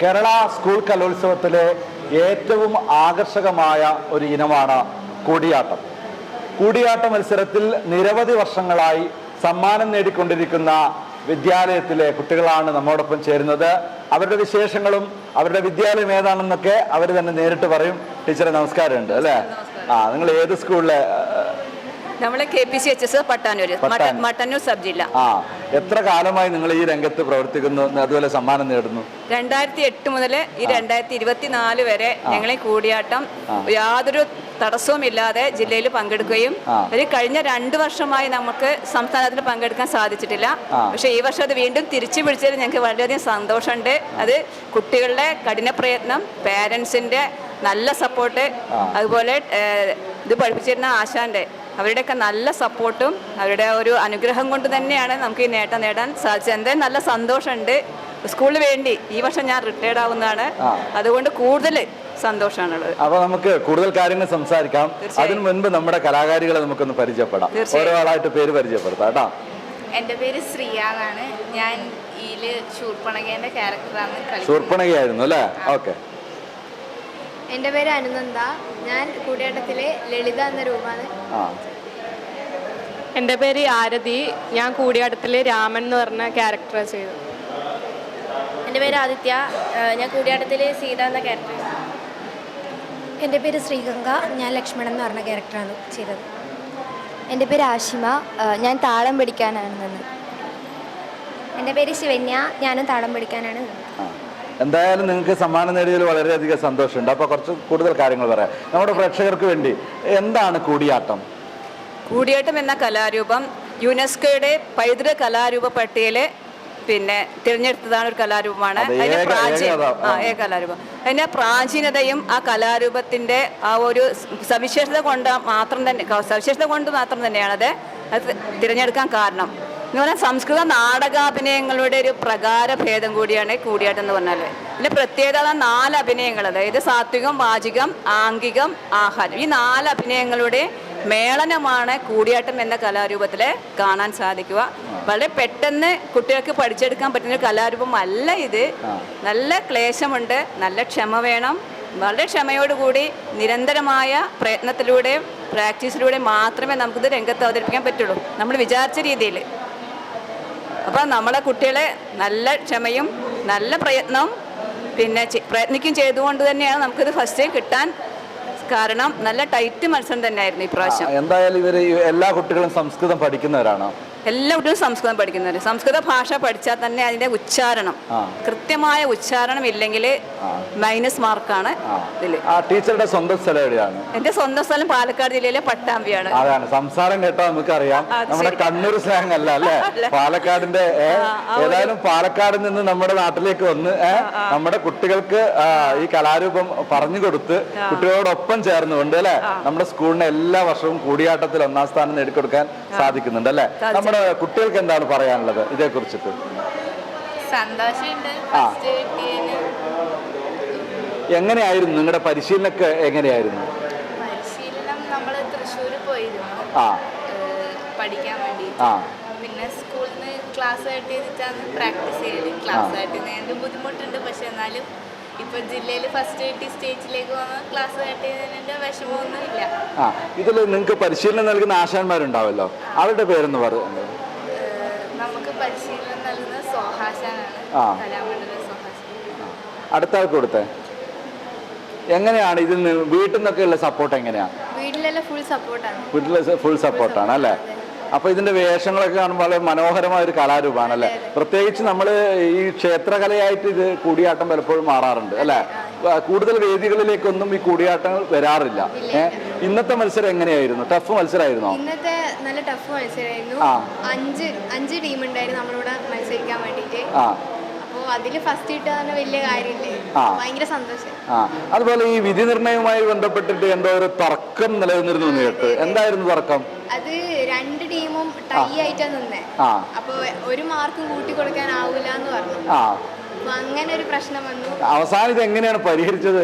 Kerala school കലോത്സവത്തിലെ ഏറ്റവും ആകർഷകമായ ഒരു ഇനമാണ് കൂടിയാട്ടം. കൂടിയാട്ട മത്സരത്തിൽ നിരവധി വർഷങ്ങളായി സമ്മാനം നേടിക്കൊണ്ടിരിക്കുന്ന വിദ്യാലയത്തിലെ കുട്ടികളാണ് നമ്മോടൊപ്പം ചേരുന്നത്. അവരുടെ വിശേഷങ്ങളും അവരുടെ വിദ്യാലയം ഏതാണെന്നൊക്കെ അവർ തന്നെ നേരിട്ട് പറയും. ടീച്ചറെ നമസ്കാരമുണ്ട് അല്ലേ? ആ നിങ്ങൾ ഏത് സ്കൂളിലെ നമ്മളെ K P C H S Pattanur. Mattannur sub ജില്ല. ആ എത്ര കാലമായി നിങ്ങൾ ഈ രംഗത്ത് പ്രവർത്തിക്കുന്നു? അതുപോലെ സമ്മാനം നേടുന്നു. രണ്ടായിരത്തി എട്ട് മുതൽ ഈ രണ്ടായിരത്തി ഇരുപത്തിനാല് വരെ ഞങ്ങളെ കൂടിയാട്ടം യാതൊരു തടസ്സവും ഇല്ലാതെ ജില്ലയിൽ പങ്കെടുക്കുകയും. ഒരു കഴിഞ്ഞ രണ്ട് വർഷമായി നമുക്ക് സംസ്ഥാനത്തിൽ പങ്കെടുക്കാൻ സാധിച്ചിട്ടില്ല. പക്ഷേ ഈ വർഷം അത് വീണ്ടും തിരിച്ചു പിടിച്ചതിൽ ഞങ്ങൾക്ക് വളരെയധികം സന്തോഷമുണ്ട്. അത് കുട്ടികളുടെ കഠിന പ്രയത്നം പേരൻസിന്റെ നല്ല സപ്പോർട്ട് അതുപോലെ ഇത് പഠിപ്പിച്ചിരുന്ന ആശാന്റെ അവരുടെയൊക്കെ നല്ല സപ്പോർട്ടും അവരുടെ ഒരു അനുഗ്രഹം കൊണ്ട് തന്നെയാണ് നമുക്ക് ഈ നേട്ടം നേടാൻ സാധിച്ചത്. എന്തായാലും നല്ല സന്തോഷമുണ്ട്. സ്കൂളിന് വേണ്ടി ഈ വർഷം ഞാൻ റിട്ടയർഡ് ആവുന്നതാണ്. അതുകൊണ്ട് കൂടുതൽ സന്തോഷമാണുള്ളത്. അപ്പൊ നമുക്ക് കൂടുതൽ കാര്യങ്ങൾ സംസാരിക്കാം. അതിനു മുൻപ് നമ്മുടെ കലാകാരികളെ നമുക്കൊന്ന് പരിചയപ്പെടാം. ഒരാളായിട്ട് ഓരോ ആളായിട്ട് പേര് പരിചയപ്പെടുത്താം കേട്ടോ. എന്റെ പേര് ശ്രീയ എന്നാണ്. ഞാൻ ഇതിൽ ശൂർപ്പണകേന്റെ ക്യാരക്ടറാണ് കളിക്കുന്നത്. ശൂർപ്പണകയായിരുന്നു അല്ലേ? ഓക്കെ. എന്റെ പേര് അനുനന്ദ. ഞാൻ കൂടിയാട്ടത്തിലെ ലളിത എന്ന രൂപമാണ്. എന്റെ എന്റെ പേര് ആരതി. ഞാൻ കൂടിയാട്ടത്തിലെ രാമൻ എന്ന് പറഞ്ഞ ക്യാരക്ടർ ചെയ്തു എന്റെ പേര് ആദിത്യ. ഞാൻ കൂടിയാട്ടത്തിലെ സീത എന്ന ക്യാരക്ടർ എന്റെ പേര് ശ്രീഗംഗ. ഞാൻ ലക്ഷ്മണൻ എന്ന് പറഞ്ഞ ക്യാരക്ടറാണ് ചെയ്തത്. എന്റെ പേര് ആഷിമ ഞാൻ താളം പഠിക്കാനാണ് നിന്ന് എന്റെ പേര് ശിവന്യ. ഞാനും താളം പഠിക്കാനാണ് നിന്നത്. ആ. എന്തായാലും നിങ്ങൾക്ക് സമ്മാനം നേടിയതിൽ വളരെയധികം സന്തോഷമുണ്ട്. അപ്പോൾ കുറച്ച് കൂടുതൽ കാര്യങ്ങൾ പറയാം. നമ്മുടെ പ്രേക്ഷകർക്ക് വേണ്ടി എന്താണ് കൂടിയാട്ടം? കൂടിയാട്ടം എന്ന കലാരൂപം യുനെസ്കോയുടെ പൈതൃക കലാരൂപ പട്ടികയിലെ പിന്നെ തിരഞ്ഞെടുത്തതാണ് ഒരു കലാരൂപമാണ്. അതെ, അതിന്റെ പ്രാചീന ഏക കലാരൂപം. അതിന്റെ പ്രാചീനതയും ആ കലാരൂപത്തിന്റെ ആ ഒരു സവിശേഷത കൊണ്ട് മാത്രം തന്നെ സവിശേഷത കൊണ്ട് മാത്രം തന്നെയാണത്. അത് തിരഞ്ഞെടുക്കാൻ കാരണം. എന്ന് പറഞ്ഞാൽ സംസ്കൃത നാടകാഭിനയങ്ങളുടെ ഒരു പ്രകാര ഭേദം കൂടിയാണ് കൂടിയാട്ടം എന്ന് പറഞ്ഞാൽ ഇതിന്റെ പ്രത്യേകത നാല് അഭിനയങ്ങൾ. അതായത് സാത്വികം വാചികം ആംഗികം ആഹാരം. ഈ നാല് അഭിനയങ്ങളുടെ മേളനമാണ് കൂടിയാട്ടം എന്ന കലാരൂപത്തിൽ കാണാൻ സാധിക്കുക. വളരെ പെട്ടെന്ന് കുട്ടികൾക്ക് പഠിച്ചെടുക്കാൻ പറ്റുന്ന ഒരു കലാരൂപം അല്ല ഇത് നല്ല ക്ലേശമുണ്ട് നല്ല ക്ഷമ വേണം. വളരെ ക്ഷമയോടുകൂടി നിരന്തരമായ പ്രയത്നത്തിലൂടെയും പ്രാക്ടീസിലൂടെ മാത്രമേ നമുക്കിത് രംഗത്ത് അവതരിപ്പിക്കാൻ പറ്റുള്ളൂ. നമ്മൾ വിചാരിച്ച രീതിയിൽ അപ്പോൾ നമ്മളെ കുട്ടികളെ നല്ല ക്ഷമയും നല്ല പ്രയത്നവും പിന്നെ പ്രയത്നിക്കും ചെയ്തുകൊണ്ട് തന്നെയാണ് നമുക്കിത് ഫസ്റ്റ് കിട്ടാൻ കാരണം നല്ല ടൈറ്റ് മത്സരം തന്നെയായിരുന്നു ഈ പ്രാവശ്യം. എന്തായാലും ഇവർ എല്ലാ കുട്ടികളും സംസ്കൃതം പഠിക്കുന്നവരാണോ. എല്ലാ കുട്ടികളും സംസ്കൃതം പഠിക്കുന്നവർ സംസ്കൃത ഭാഷ പഠിച്ചാൽ തന്നെ അതിന്റെ ഉച്ചാരണം. കൃത്യമായ ഉച്ചാരണം ഇല്ലെങ്കിൽ മൈനസ് മാർക്കാണ് ഇതിൽ. ടീച്ചറുടെ സ്വന്തം സ്ഥലം എവിടെയാണ്? എന്റെ സ്വന്തം സ്ഥലം പാലക്കാട് ജില്ലയിലെ പട്ടാമ്പിയാണ്. അതാണ്. സംസാരം കേട്ടാൽ നമുക്കറിയാം. നമ്മുടെ കണ്ണൂർ സ്ലാങ് അല്ല അല്ലെ? പാലക്കാടിന്റെ ഏതായാലും പാലക്കാട് നിന്ന് നമ്മുടെ നാട്ടിലേക്ക് വന്ന് നമ്മുടെ കുട്ടികൾക്ക് ഈ കലാരൂപം പറഞ്ഞു കൊടുത്ത് കുട്ടികളോടൊപ്പം ചേർന്നുകൊണ്ട് അല്ലെ? നമ്മുടെ സ്കൂളിന് എല്ലാ വർഷവും കൂടിയാട്ടത്തിൽ ഒന്നാം സ്ഥാനം നേടിക്കൊടുക്കാൻ സാധിക്കുന്നുണ്ട് അല്ലെ? നമ്മുടെ കുട്ടികൾക്ക് എന്താണ് പറയാനുള്ളത് ഇതേ കുറിച്ചിട്ട് സന്തോഷമുണ്ട്. ആ. ഫസ്റ്റ് കിട്ടിയതിന്. എങ്ങനെയായിരുന്നു? നിങ്ങളുടെ പരിശീലനമൊക്കെ എങ്ങനെയായിരുന്നു? പരിശീലനം നമ്മൾ തൃശ്ശൂർ പോയിരുന്നു. ആ. പഠിക്കാൻ വേണ്ടി ആ. പിന്നെ സ്കൂളിൽ നിന്ന് ക്ലാസ് ആയിട്ട് പ്രാക്ടീസ് ചെയ്യൽ. ക്ലാസ് ആയിട്ട് ബുദ്ധിമുട്ടുണ്ട്. പക്ഷെ എന്നാലും ഇപ്പൊ ജില്ലയിൽ ഫസ്റ്റ് കിട്ടി സ്റ്റേജിലേക്ക് വന്ന ക്ലാസ് കട്ട് ചെയ്തതിന്റെ വിഷമമൊന്നും ആ ഇതിൽ നിങ്ങൾക്ക് പരിശീലനം നൽകുന്ന ആശാന്മാരുണ്ടാവല്ലോ. അവരുടെ പേരെന്ന് പറയുന്നത് ഏഹ്, നമുക്ക് പരിശീലനം നൽകുന്ന സോഹാശാനാണ് ആ. കലാമണ്ഡലം സോഹാശാൻ. അടുത്ത ആൾക്ക് കൊടുത്തേ. എങ്ങനെയാണ് ഇതിൽ നിന്ന് വീട്ടിൽ നിന്നൊക്കെ ഉള്ള സപ്പോർട്ട് എങ്ങനെയാണ് വീട്ടിലെല്ലാം ഫുൾ സപ്പോർട്ടാണ് വീട്ടിൽ ഫുൾ സപ്പോർട്ടാണ് അല്ലേ? അപ്പൊ ഇതിന്റെ വേഷങ്ങളൊക്കെ കാണുമ്പോൾ വളരെ മനോഹരമായ ഒരു കലാരൂപമാണ് അല്ലേ പ്രത്യേകിച്ച് നമ്മൾ ഈ ക്ഷേത്രകലയായിട്ട് ഇത് കൂടിയാട്ടം പലപ്പോഴും മാറാറുണ്ട് അല്ലേ? കൂടുതൽ വേദികളിലേക്കൊന്നും ഈ കൂടിയാട്ടങ്ങൾ വരാറില്ല. ഇന്നത്തെ മത്സരം എങ്ങനെയായിരുന്നു? ടഫ് മത്സരമായിരുന്നോ? ഇന്നത്തെ നല്ല ടഫ് മത്സരമായിരുന്നു. അഞ്ച് അഞ്ച് ടീം ഉണ്ടായിരുന്നു നമ്മളിവിടെ മത്സരിക്കാൻ വേണ്ടിയിട്ട്. അപ്പോൾ അതിൽ ഫസ്റ്റ് വലിയ കാര്യമില്ലേ? ആ. ഭയങ്കര സന്തോഷം. അതുപോലെ ഈ വിധി നിർണയവുമായി ബന്ധപ്പെട്ടിട്ട് എന്തോ ഒരു തർക്കം നിലനിന്നിരുന്നു കേട്ട്. എന്തായിരുന്നു തർക്കം? അത് രണ്ട് ടീമും ടൈ ആയിട്ടാ നിന്നേ. അപ്പൊ അപ്പോൾ ഒരു മാർക്കും കൂട്ടി കൊടുക്കാനാവൂല എന്ന് പറഞ്ഞു. അങ്ങനെ ഒരു പ്രശ്നം വന്നു. അവസാനം ഇത് എങ്ങനെയാണ് പരിഹരിച്ചത്?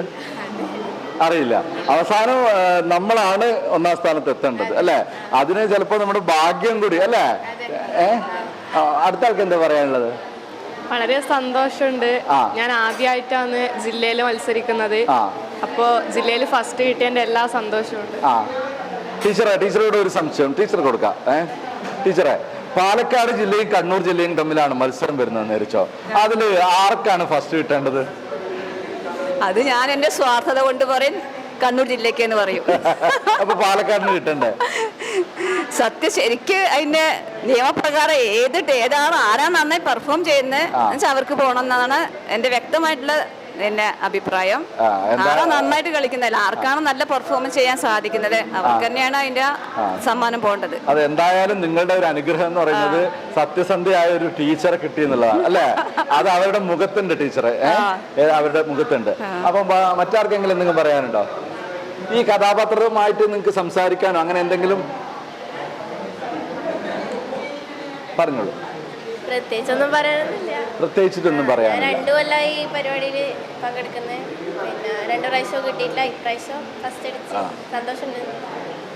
അറിയില്ല. അവസാനം നമ്മളാണ് ഒന്നാം സ്ഥാനത്ത് എത്തേണ്ടത് അല്ലെ? അതിന് ചിലപ്പോ നമ്മുടെ ഭാഗ്യം കൂടി അല്ലെ? അടുത്ത ആൾക്ക് എന്താ പറയാനുള്ളത്? വളരെ സന്തോഷമുണ്ട്. ഞാൻ ആദ്യമായിട്ടാണ് ജില്ലയിൽ മത്സരിക്കുന്നത്. അപ്പോ അപ്പോൾ ജില്ലയിൽ ഫസ്റ്റ് കിട്ടിയതിന്റെ എല്ലാ സന്തോഷമുണ്ട് ആ. ടീച്ചറെ ടീച്ചറോട് ഒരു സംശയം. ടീച്ചർ കൊടുക്കാം ഏ? ടീച്ചറെ പാലക്കാട് ജില്ലയും കണ്ണൂർ ജില്ലയും തമ്മിലാണ് മത്സരം വരുന്നത് നേരിച്ചോ? അതിൽ ആർക്കാണ് ഫസ്റ്റ് കിട്ടേണ്ടത്? അത് ഞാൻ എന്റെ സ്വാർത്ഥത കൊണ്ട് പറയും കണ്ണൂർ ജില്ലയ്ക്ക് എന്ന് പറയും. അപ്പൊ പാലക്കാടിന് കിട്ടണ്ടേ? സത്യം ശരിക്ക് അതിന്റെ നിയമപ്രകാരം ഏത് ഏതാണ് ആരാ നന്നായി പെർഫോം ചെയ്യുന്നത് അവർക്ക് പോകണം എന്നാണ് എന്റെ വ്യക്തമായിട്ടുള്ള എന്റെ അഭിപ്രായം. ആരാ നന്നായിട്ട് കളിക്കുന്നില്ല ആർക്കാണ് നല്ല പെർഫോമൻസ് ചെയ്യാൻ സാധിക്കുന്നത്? അവർക്ക് തന്നെയാണ് അതിന്റെ സമ്മാനം പോകേണ്ടത് അത് എന്തായാലും നിങ്ങളുടെ ഒരു അനുഗ്രഹം എന്ന് പറയുന്നത് സത്യസന്ധയായ ഒരു ടീച്ചറെ കിട്ടി എന്നുള്ളതാണ് അല്ലേ? അത് അവരുടെ മുഖത്തുണ്ട് ടീച്ചറെ അവരുടെ മുഖത്തുണ്ട്. അപ്പം മറ്റാർക്കെങ്കിലും എന്തെങ്കിലും പറയാനുണ്ടോ? ഈ കഥാപാത്രവുമായിട്ട് നിങ്ങൾക്ക് സംസാരിക്കാനോ അങ്ങനെ എന്തെങ്കിലും? പറഞ്ഞോളൂ. പ്രത്യേകിച്ചൊന്നും പറയാനൊന്നുമില്ല. പ്രത്യേകിച്ചിട്ടൊന്നും പറയാൻ രണ്ടു കൊല്ലമായി ഈ പരിപാടിയിൽ പങ്കെടുക്കുന്നത്. പിന്നെ രണ്ടു പ്രാവശ്യം കിട്ടിയിട്ടില്ല ഇപ്രാവശ്യം ഫസ്റ്റ് അടിച്ച് സന്തോഷമുണ്ട്.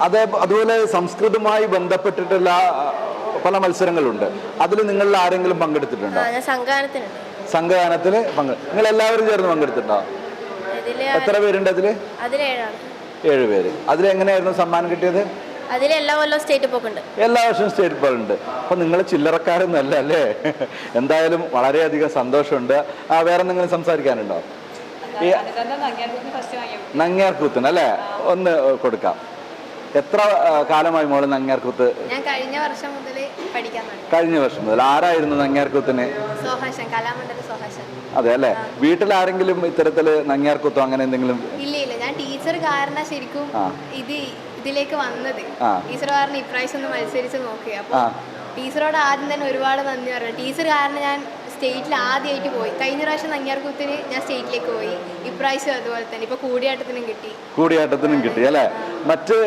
അതേ അതുപോലെ സംസ്കൃതമായി ബന്ധപ്പെട്ടിട്ടുള്ള പല മത്സരങ്ങളുണ്ട്. അതിൽ നിങ്ങൾ ആരെങ്കിലും പങ്കെടുത്തിട്ടുണ്ടോ? ഞാൻ സംഘാനത്തിനുണ്ട് സംഘഗാനത്തിൽ പങ്കെ നിങ്ങൾ എല്ലാവരും ചേർന്ന് പങ്കെടുത്തിട്ടുണ്ടോ? എത്ര പേരുണ്ട് അതിൽ? അതിലേഴാണ് ഏഴ് പേര്. അതിൽ എങ്ങനെയായിരുന്നു സമ്മാനം കിട്ടിയത്? അതിൽ എല്ലാ കൊല്ലവും സ്റ്റേറ്റ് പോക്കുണ്ട്. എല്ലാ വർഷവും സ്റ്റേറ്റ് പോകുന്നുണ്ട് അപ്പൊ നിങ്ങൾ ചില്ലറക്കാരൊന്നുമല്ല അല്ലേ എന്തായാലും വളരെയധികം സന്തോഷമുണ്ട്. ആ വേറെ എന്തെങ്കിലും സംസാരിക്കാനുണ്ടോ? നങ്ങിയാർക്കൂത്തിന് അല്ലെ? ഒന്ന് കൊടുക്കാം. എത്ര കാലമായി മോൾ നങ്ങ്യാർകൂത്ത്? ഞാൻ കഴിഞ്ഞ വർഷം മുതൽ പഠിക്കാൻ തുടങ്ങി. കഴിഞ്ഞ വർഷം മുതൽ ആരായിരുന്നു നങ്ങ്യാർകൂത്തിന്? സോഹാഷൻ കലാമണ്ഡലം സോഹാഷൻ അതെ അല്ലേ? വീട്ടിൽ ആരെങ്കിലും ഇത്തരത്തിൽ നങ്ങ്യാർകൂത്തോ അങ്ങനെ എന്തെങ്കിലും? ഇല്ല ടീച്ചർ കാരണം ശരിക്കും. ഇത് ഇതിലേക്ക് വന്നത്. ടീച്ചർ കാരണം ഇപ്രാവശ്യം ഒന്ന് മത്സരിച്ച് നോക്കി. അപ്പൊ. ടീച്ചറോട് ആദ്യം തന്നെ ഒരുപാട് നന്ദി പറഞ്ഞു. ടീച്ചർ കാരണം ഞാൻ സ്റ്റേറ്റിൽ ആദ്യമായിട്ട് പോയി. കഴിഞ്ഞ പ്രാവശ്യം നങ്ങ്യാർകൂത്തിന് ഞാൻ സ്റ്റേറ്റിലേക്ക് പോയി. ഇപ്രാവശ്യം അതുപോലെ തന്നെ. ഇപ്പൊ കൂടിയാട്ടത്തിനും കിട്ടി. കൂടിയാട്ടത്തിനും കിട്ടി അല്ലേ? മറ്റ്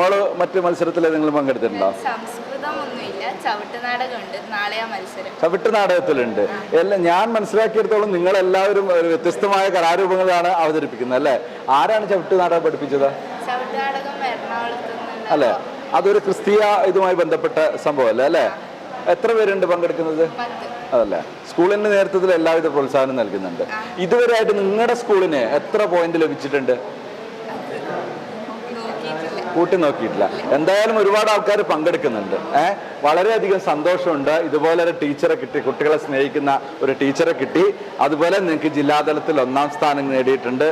മോൾ മറ്റ് മത്സരത്തിൽ നിങ്ങൾ പങ്കെടുത്തിട്ടുണ്ടോ? സംസ്കൃതം ഒന്നുമില്ല ചവിട്ട് നാടകമുണ്ട്. മത്സരം. ചവിട്ട് നാടകത്തിലുണ്ട്. എല്ലാം ഞാൻ മനസ്സിലാക്കിയെടുത്തോളം നിങ്ങൾ എല്ലാവരും ഒരു വ്യത്യസ്തമായ കലാരൂപങ്ങളാണ് അവതരിപ്പിക്കുന്നത് അല്ലേ? ആരാണ് ചവിട്ട് നാടകം പഠിപ്പിച്ചത്? ചവിട്ട് നാടകം എറണാകുളത്ത് അല്ലേ? അതൊരു ക്രിസ്തീയ ഇതുമായി ബന്ധപ്പെട്ട സംഭവം അല്ലേ? എത്ര പേരുണ്ട് പങ്കെടുക്കുന്നത്? അതല്ലേ. സ്കൂളിന്റെ നേതൃത്വത്തിൽ എല്ലാവിധ പ്രോത്സാഹനം നൽകുന്നുണ്ട്. ഇതുവരെയായിട്ട് നിങ്ങളുടെ സ്കൂളിന് എത്ര പോയിന്റ് ലഭിച്ചിട്ടുണ്ട്? കൂട്ടി നോക്കിയിട്ടില്ല. എന്തായാലും ഒരുപാട് ആൾക്കാർ പങ്കെടുക്കുന്നുണ്ട്. ഏഹ് വളരെയധികം സന്തോഷമുണ്ട്. ഇതുപോലെ ഒരു ടീച്ചറെ കിട്ടി കുട്ടികളെ സ്നേഹിക്കുന്ന ഒരു ടീച്ചറെ കിട്ടി. അതുപോലെ നിങ്ങൾക്ക് ജില്ലാതലത്തിൽ ഒന്നാം സ്ഥാനം നേടിയിട്ടുണ്ട്.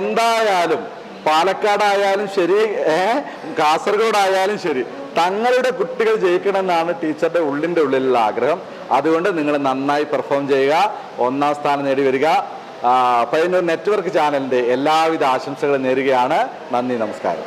എന്തായാലും പാലക്കാടായാലും ശരി ഏഹ് കാസർഗോഡായാലും ശരി തങ്ങളുടെ കുട്ടികൾ ജയിക്കണമെന്നാണ് ടീച്ചറുടെ ഉള്ളിന്റെ ഉള്ളിലുള്ള ആഗ്രഹം. അതുകൊണ്ട് നിങ്ങൾ നന്നായി പെർഫോം ചെയ്യുക ഒന്നാം സ്ഥാനം നേടി വരിക. പതിനൊരു നെറ്റ്വർക്ക് ചാനലിന്റെ എല്ലാവിധ ആശംസകളും നേരുകയാണ്. നന്ദി നമസ്കാരം.